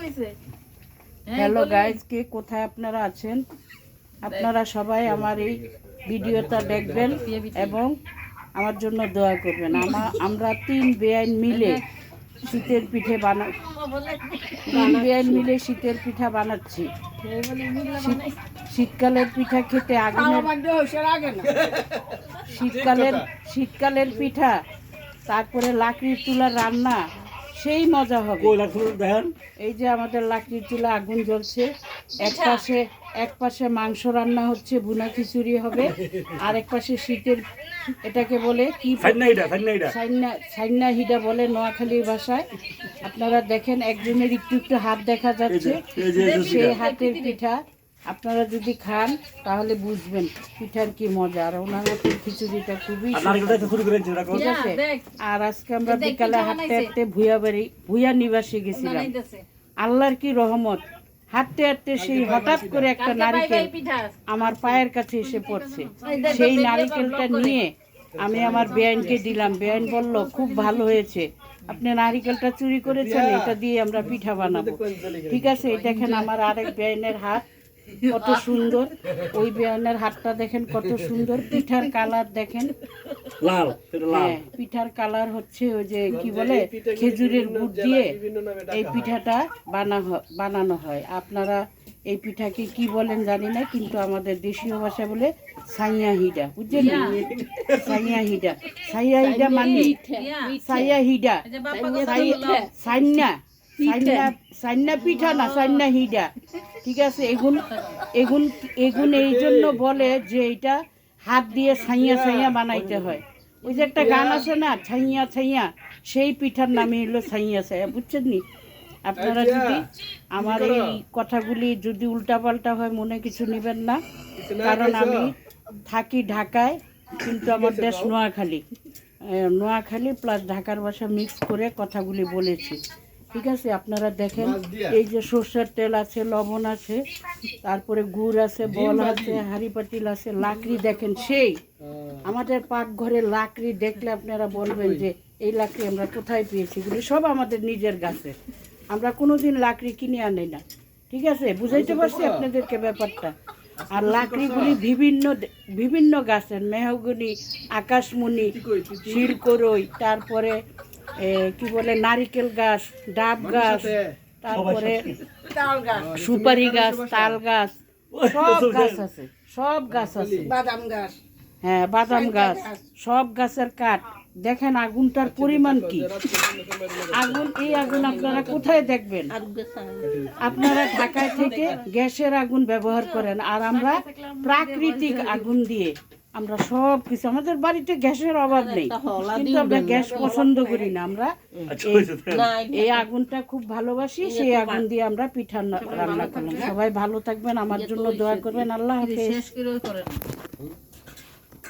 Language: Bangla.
কইছে? হ্যালো গাইজ কে কোথায় আপনারা আছেন? আপনারা সবাই আমার এই ভিডিওটা দেখবেন এবং আমার জন্য দোয়া করবেন। আমার আমরা তিন বেআইন মিলে শীতের পিঠে বানা তিন বেআইন মিলে শীতের পিঠা বানাচ্ছি। শীতকালের পিঠা খেতে আগুনের শীতকালের শীতকালের পিঠা তারপরে লাকড়ির চুলার রান্না সেই মজা হবে। এই যে আমাদের লাকড়ির চুলা আগুন জ্বলছে। এক পাশে এক পাশে মাংস রান্না হচ্ছে বুনা খিচুড়ি হবে। আর এক পাশে শীতের এটাকে বলে কি? সাইনা সাইনা হিডা বলে নোয়াখালীর ভাষায়। আপনারা দেখেন একজনের একটু একটু হাত দেখা যাচ্ছে। সেই হাতের পিঠা। আপনারা যদি খান তাহলে বুঝবেন পিঠার কি মজা। আর ওনার হাতের খিচুড়িটা খুবই ঠিক আছে? আর আজকে আমরা বিকালে হাঁটতে হাঁটতে ভুয়া বাড়ি ভুয়া নিবাসে গেছিলাম। আল্লাহর কি রহমত। হাঁটতে হাঁটতে সেই হঠাৎ করে একটা নারিকেল আমার পায়ের কাছে এসে পড়ছে। সেই নারিকেলটা নিয়ে আমি আমার বেআইনকে দিলাম। বেআইন বলল খুব ভালো হয়েছে। আপনি নারিকেলটা চুরি করেছেন এটা দিয়ে আমরা পিঠা বানাবো। ঠিক আছে এই দেখেন আমার আরেক বেআইনের হাত। কত সুন্দর। ওই বেআইনের হাতটা দেখেন কত সুন্দর। পিঠার কালার দেখেন। লাল হ্যাঁ পিঠার কালার হচ্ছে ওই যে কি বলে খেজুরের গুড় দিয়ে এই পিঠাটা বানা বানানো হয়। আপনারা এই পিঠাকে কি বলেন জানি না কিন্তু আমাদের দেশীয় ভাষা বলে সাইয়া হিডা বুঝছেন সাইয়া হিডা সাইয়া হিডা মানে সাইয়া হিডা সাই- সাইন্না পিঠা। না সাইন্না হিডা। ঠিক আছে এগুন এগুন এগুন এই জন্য বলে যে এটা হাত দিয়ে ছাইয়া ছাইয়া বানাইতে হয়। ওই যে একটা গান আছে না ছাইয়া ছাইয়া সেই পিঠার নামই হলো ছাইয়া ছাইয়া বুঝছেন নি? আপনারা যদি আমার এই কথাগুলি যদি উল্টাপাল্টা হয় মনে কিছু নেবেন না। কারণ আমি থাকি ঢাকায় কিন্তু আমার দেশ নোয়াখালী। নোয়াখালী প্লাস ঢাকার ভাষা মিক্স করে কথাগুলি বলেছি। ঠিক আছে আপনারা দেখেন এই যে সর্ষের তেল আছে লবণ আছে তারপরে গুড় আছে বল আছে হাঁড়ি পাতিল আছে লাকড়ি দেখেন সেই। আমাদের পাকঘরে লাকড়ি দেখলে আপনারা বলবেন যে এই লাকড়ি আমরা কোথায় পেয়েছি? এগুলি সব আমাদের নিজের গাছে। আমরা কোনোদিন লাকড়ি কিনে আনি না। ঠিক আছে বুঝাইতে পারছি আপনাদেরকে ব্যাপারটা। আর লাকড়িগুলি বিভিন্ন বিভিন্ন গাছের মেহগুনি আকাশমণি শিলকরই তারপরে কি বলে নারিকেল গাছ ডাব গাছ তারপরে সুপারি গাছ তাল গাছ সব গাছ আছে সব গাছ আছে। বাদাম গাছ। হ্যাঁ বাদাম গাছ সব গাছের কাঠ। দেখেন আগুনটার পরিমাণ কি। আগুন এই আগুন আপনারা কোথায় দেখবেন? আপনারা ঢাকায় থেকে গ্যাসের আগুন ব্যবহার করেন আর আমরা প্রাকৃতিক আগুন দিয়ে। আমরা সব কিছু আমাদের বাড়িতে গ্যাসের অভাব নেই কিন্তু আমরা গ্যাস পছন্দ করি না আমরা। আচ্ছা এই- আগুনটা খুব ভালোবাসি সেই আগুন দিয়ে আমরা পিঠা রান্না করলাম। সবাই ভালো থাকবেন আমার জন্য দোয়া করবেন আল্লাহ হাফেজ শেষ করে করেন।